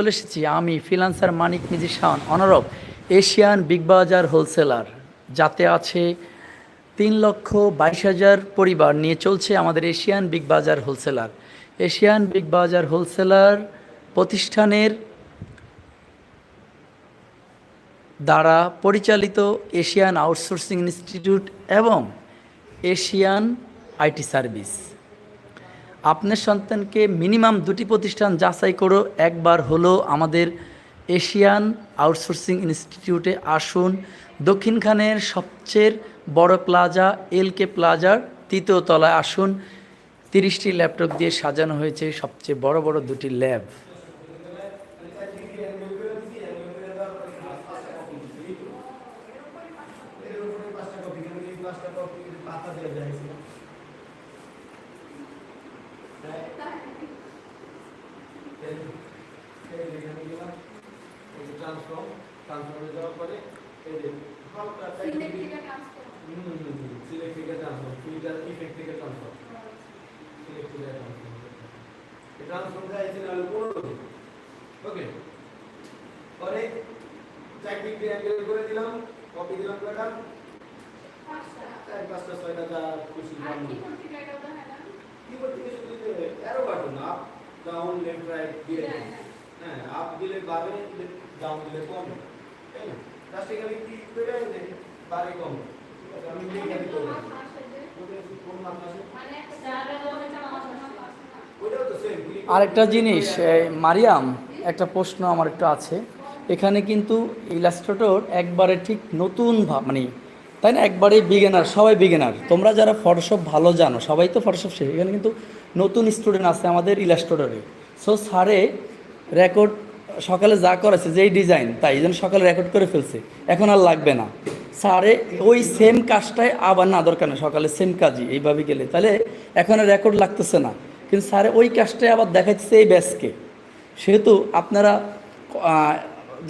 চলে এসেছি আমি ফ্রিলান্সার মানিক মিজিশান, অনারব, এশিয়ান বিগ বাজার হোলসেলার। যাতে আছে তিন লক্ষ বাইশ হাজার পরিবার নিয়ে চলছে আমাদের Asian big Bazar wholesaler. Asian big Bazar wholesaler প্রতিষ্ঠানের দ্বারা পরিচালিত এশিয়ান আউটসোর্সিং ইনস্টিটিউট এবং এশিয়ান আইটি সার্ভিস। আপনার সন্তানকে মিনিমাম দুটি প্রতিষ্ঠান যাচাই করো। একবার হলো আমাদের এশিয়ান আউটসোর্সিং ইনস্টিটিউটে আসুন। দক্ষিণখানের সবচেয়ে বড় প্লাজা এল কে প্লাজার তৃতীয় তলায় আসুন। তিরিশটি ল্যাপটপ দিয়ে সাজানো হয়েছে সবচেয়ে বড় বড় দুটি ল্যাব। এই ট্রান্সফর্মটা এসে হলো পনেরো দিন ওকে পরে চারদিক দিয়ে অ্যাঙ্গেল করে দিলাম কপি দিলাম কয়টা পাঁচটা। চার পাঁচটা ছয়টা যা খুশি কি হয় কিবোর্ড থেকে শুধু arrow button up down left right দিয়ে হ্যাঁ আপ দিলে বাড়ে ডাউন দিলে কমে। তাই না? লাস্টে আমি ক্লিক করে দেখি বাড়ে কমে। আছে আমি লিখে দিতে কোন পারি মাস আসে? যে? কোন মাপ আসে? মানে মাস আরেকটা জিনিস মারিয়াম, একটা প্রশ্ন আমার একটু আছে। এখানে কিন্তু ইলাস্ট্রেটর একবারে ঠিক নতুন মানে তাই না? একবারে বিগেনার সবাই বিগেনার তোমরা যারা ফটোশপ ভালো জানো, সবাই তো ফটোশপ শেখে। এখানে কিন্তু নতুন স্টুডেন্ট আছে আমাদের ইলাস্ট্রেটরে। সো স্যারে রেকর্ড সকালে যা করেছে, যেই ডিজাইন তাই যেন সকালে রেকর্ড করে ফেলছে। এখন আর লাগবে না। স্যারে, ওই সেম কাজটাই আবার না, দরকার নেই। সকালে সেম কাজই, এইভাবে গেলে। তাহলে এখন রেকর্ড লাগতেছে না। কিন্তু স্যারে ওই কাজটাই আবার দেখাচ্ছে এই ব্যাসকে সেহেতু আপনারা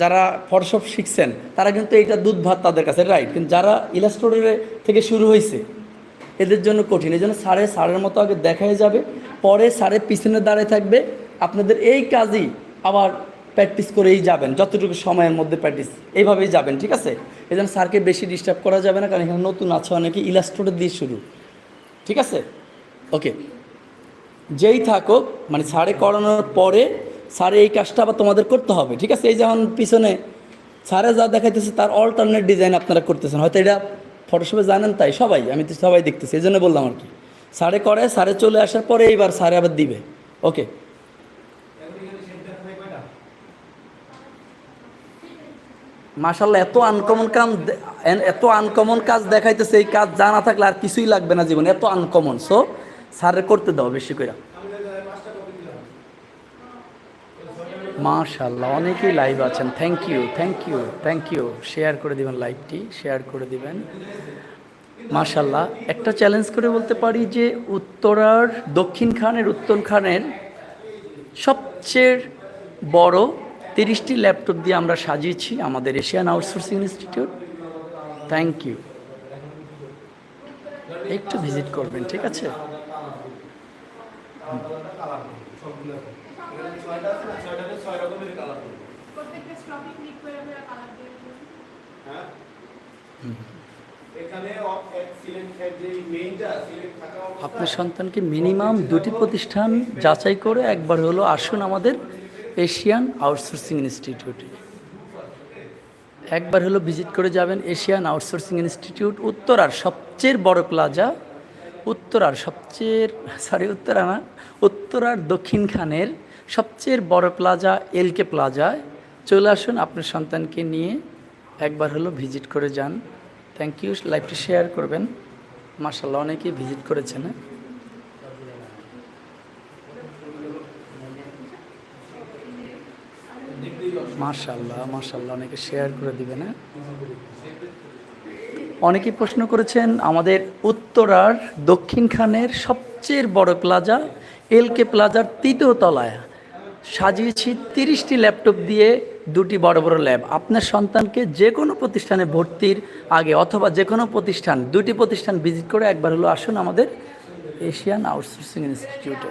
যারা ফটোশপ শিখছেন, তারা কিন্তু এইটা দুধ ভাত তাদের কাছে রাইট কিন্তু যারা ইলাস্ট্রেটরে থেকে শুরু হয়েছে, এদের জন্য কঠিন। এই জন্য সারে সারের মতো আগে দেখাই যাবে। পরে সারের পিছনে দাঁড়িয়ে থাকবে। আপনাদের এই কাজই আবার প্র্যাকটিস করেই যাবেন, যতটুকু সময়ের মধ্যে প্র্যাকটিস এইভাবেই যাবেন, ঠিক আছে? এই জন্য স্যারকে বেশি ডিস্টার্ব করা যাবে না, কারণ এখানে নতুন আছে, অনেকে ইলাস্ট্রেটর দিয়ে শুরু, ঠিক আছে? ওকে যেই থাকুক মানে সারে করানোর পরে সারে এই কাজটা আবার তোমাদের করতে হবে, ঠিক আছে? এই যেমন পিছনে সারে যা দেখাইতেছে, তার অল্টারনেট ডিজাইন আপনারা করতেছেন। হয়তো এটা ফটোশপে জানেন তাই সবাই, আমি তো সবাই দেখতেছি, এই জন্য বললাম আর কি। সারে করে সারে চলে আসার পরে এইবার সারে আবার দিবে। ওকে মাশাল্লাহ এত আনকমন কাম এত আনকমন কাজ দেখাইতেছে, এই কাজ জানা থাকলে আর কিছুই লাগবে না জীবনে, এত আনকমন সো স্যারের করতে দাও বেশি করে মাশাল্লাহ অনেকেই লাইভ আছেন। Thank you thank you thank you share করে দিবেন লাইভটি শেয়ার করে দিবেন। মাশাল্লাহ একটা চ্যালেঞ্জ করে বলতে পারি যে উত্তরার দক্ষিণ খানের উত্তর খানের সবচেয়ে বড় তিরিশটি ল্যাপটপ দিয়ে আমরা সাজিয়েছি আমাদের Asian outsourcing institute thank you একটু ভিজিট করবেন, ঠিক আছে? সবগুলো এখানে ছয়টা আছে না? ছয়টাতে ছয় রকমের কালার করব। প্রত্যেকটা স্টপে ক্লিক করে আমরা কালার দিয়ে হ্যাঁ? আপনার সন্তানকে মিনিমাম দুটি প্রতিষ্ঠান যাচাই করে একবার হলো আসুন আমাদের এশিয়ান আউটসোর্সিং ইনস্টিটিউটে একবার হলো ভিজিট করে যাবেন এশিয়ান আউটসোর্সিং ইনস্টিটিউট উত্তরার সবচেয়ে বড় প্লাজা উত্তরার সবচেয়ে সরি উত্তরা না উত্তরার দক্ষিণখানের সবচেয়ে বড় প্লাজা এলকে প্লাজায় চলে আসুন আপনার সন্তানকে নিয়ে একবার হলো ভিজিট করে যান। থ্যাংক ইউ লাইভটি শেয়ার করবেন। মার্শাল্লাহ অনেকেই ভিজিট করেছেন হ্যাঁ? মার্শাল্লাহ মার্শাল্লাহ অনেকে শেয়ার করে দিবেন হ্যাঁ। অনেকেই প্রশ্ন করেছেন, আমাদের উত্তরার দক্ষিণখানের সবচেয়ে বড় প্লাজা, এলকে প্লাজার তৃতীয় তলায়। সাজিয়েছি তিরিশটি ল্যাপটপ দিয়ে দুটি বড় বড় ল্যাব। আপনার সন্তানকে যে কোনো প্রতিষ্ঠানে ভর্তির আগে অথবা যে কোনো প্রতিষ্ঠান, দুটি প্রতিষ্ঠান ভিজিট করে একবার হলো আসুন আমাদের এশিয়ান আউটসোর্সিং ইনস্টিটিউটে।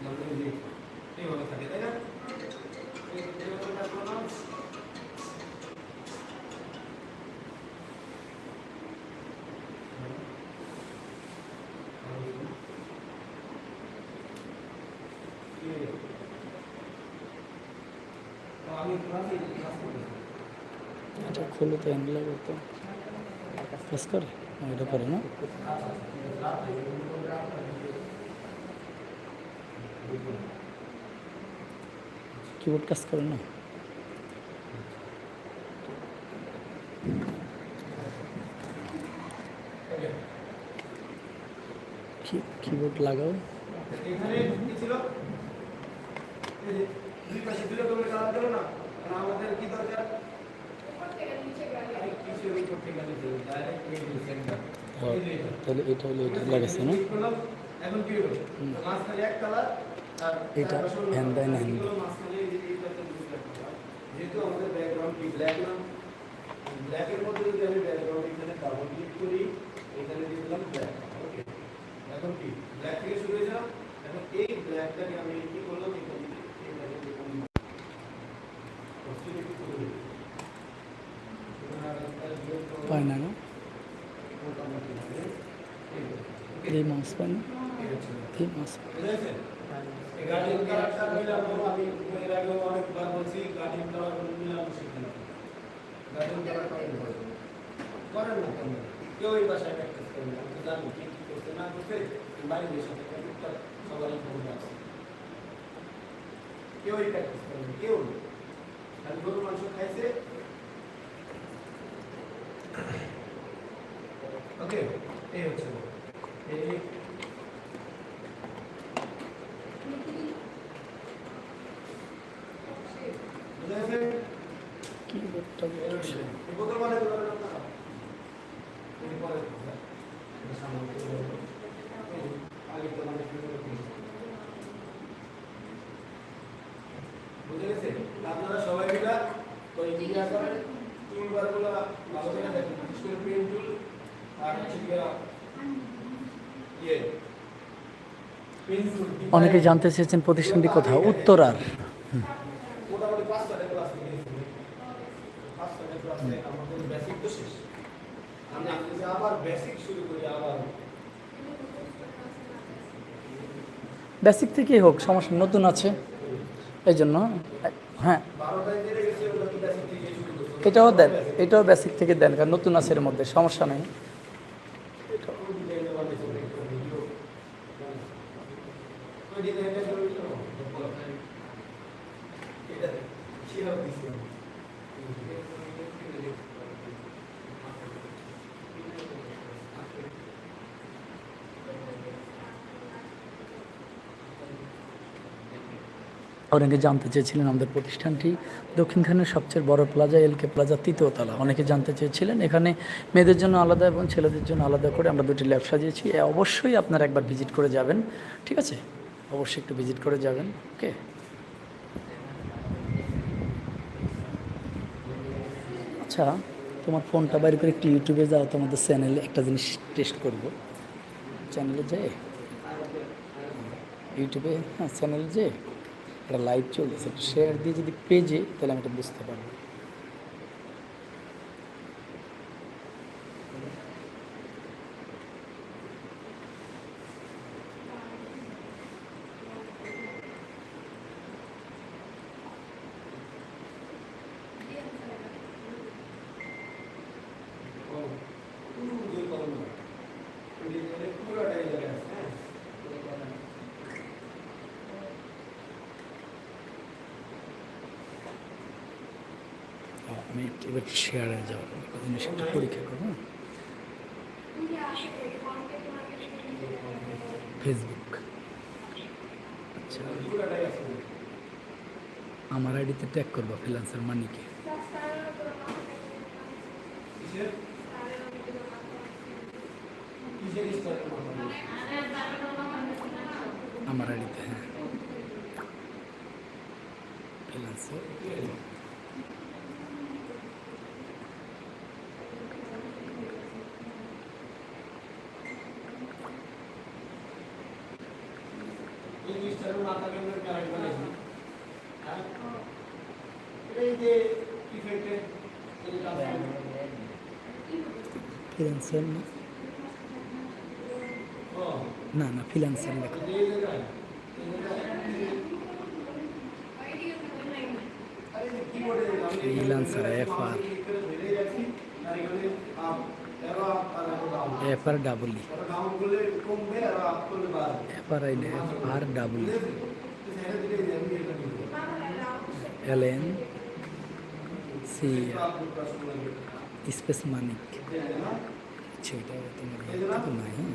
এইভাবে থাকা তাই না এটা খুলে তো হ্যান্ডেল করতো কাজ করে? এটা করে না? কিবোর্ড কাজ করে না? কিবোর্ড লাগাও। আমাদের কি দরকার উপর থেকে নিচে গেলে এই কিসের উপর থেকে গেলে ডাইরেক্ট এই যে সেন্টার ও, এই যে এটা। তাহলে এটা হলো এটা লাগাইছে না? এখন কি হলো। মাঝখানে এক কালার আর এটা এইটাতে দুটো colour। যেহেতু আমাদের ব্যাকগ্রাউন্ড কি? ব্ল্যাক না ব্ল্যাকের মধ্যে যদি আমি ব্যাকগ্রাউন্ড এখানে ডাবল ক্লিক করি এখানে দিয়ে দিলাম ব্ল্যাক ওকে এখন কি? ব্ল্যাক থেকে শুরু হয়েছে না? এখন এই ব্ল্যাকটাকে আমি কি করলাম? এখানে। পায় না? এই মাছ পায় না। এই হচ্ছে। এই মাছ বুঝেছেন? এই গার্ডিয়ান কালারটা মিলানো আমি এর আগেও অনেকবার বলছি গার্ডিয়ান কালার মিলানো শিখতে হবে। গার্ডিয়ান কালারটা মিলানো। করেন না কেন? কেউ এই বাসায় প্র্যাকটিস করেন না। আমি তো জানি কি কি করতে না করতে বাইরের সাথে প্র্যাকটিসটা সবারই ক্ষমতা আছে। কেউই প্র্যাকটিস করে না, কেউ না। খালি গরুর মাংস খাইছে ওকে এই হচ্ছে শুরু করে দিয়েছি। বুঝে গেছে আপনারা সবাই মিলে ওই ইয়া করেন টুলবার ভালো করে দেখেন বিশেষ করে পেন টুল আর অনেকে জানতে চেয়েছেন প্রতিষ্ঠানটি কোথাও উত্তরার। পাঁচটা আমাদের বেসিক তো শেষ। আমি আবার বেসিক শুরু করি আবার বেসিক থেকেই হোক সমস্যা নতুন আছে। এই জন্য হ্যাঁ। এটাও দেন এটাও বেসিক থেকে দেন কারণ নতুন আছে এর মধ্যে সমস্যা নেই। অনেকে জানতে চেয়েছিলেন আমাদের প্রতিষ্ঠানটি। দক্ষিণখানের সবচেয়ে বড় প্লাজা, এলকে প্লাজা, তৃতীয় তলা। অনেকে জানতে চেয়েছিলেন, এখানে মেয়েদের জন্য আলাদা এবং ছেলেদের জন্য আলাদা করে আমরা দুটি ল্যাব সাজিয়েছি। অবশ্যই আপনারা একবার ভিজিট করে যাবেন, ঠিক আছে? অবশ্যই একটু ভিজিট করে যাবেন, ওকে? আচ্ছা তোমার ফোনটা বাইরে করে একটু ইউটিউবে যাও, তোমাদের চ্যানেলে একটা জিনিস টেস্ট করব। চ্যানেলে যেয়ে? ইউটিউবে? হ্যাঁ চ্যানেলে যে একটা লাইভ চলতেছে শেয়ার দিয়ে যদি পেজে তাহলে আমি এটা বুঝতে পারব। আমি একটু এবার শেয়ারে যাব। একটা জিনিস একটু পরীক্ষা করব হ্যাঁ? ফেসবুক আচ্ছা। আমার আইডিতে ট্যাগ করব ফ্রিল্যান্সার মানিকে। কিসের কিসের স্টারের মাথা আমার আইডিতে হ্যাঁ। ফ্রিল্যান্সার এই স্টারের মাথা কেমন কারেক্ট বানাইছি হ্যাঁ এই যে ইফেক্টে এই যে ট্রান্সফার ফ্রিল্যান্সার না ও না না ফ্রিল্যান্সার লেখা এই জায়গায় এই জায়গায় আরে যে কিবোর্ডে আমি Freelancer, FR ক্লিক করে ধরে যাচ্ছি আর এখানে up arrow up R arrow down F R double E R F R I F R double L N C up করতে সময় লাগবে স্পেস মানিক। সেটা তোমার এই যে না নাই হ্যাঁ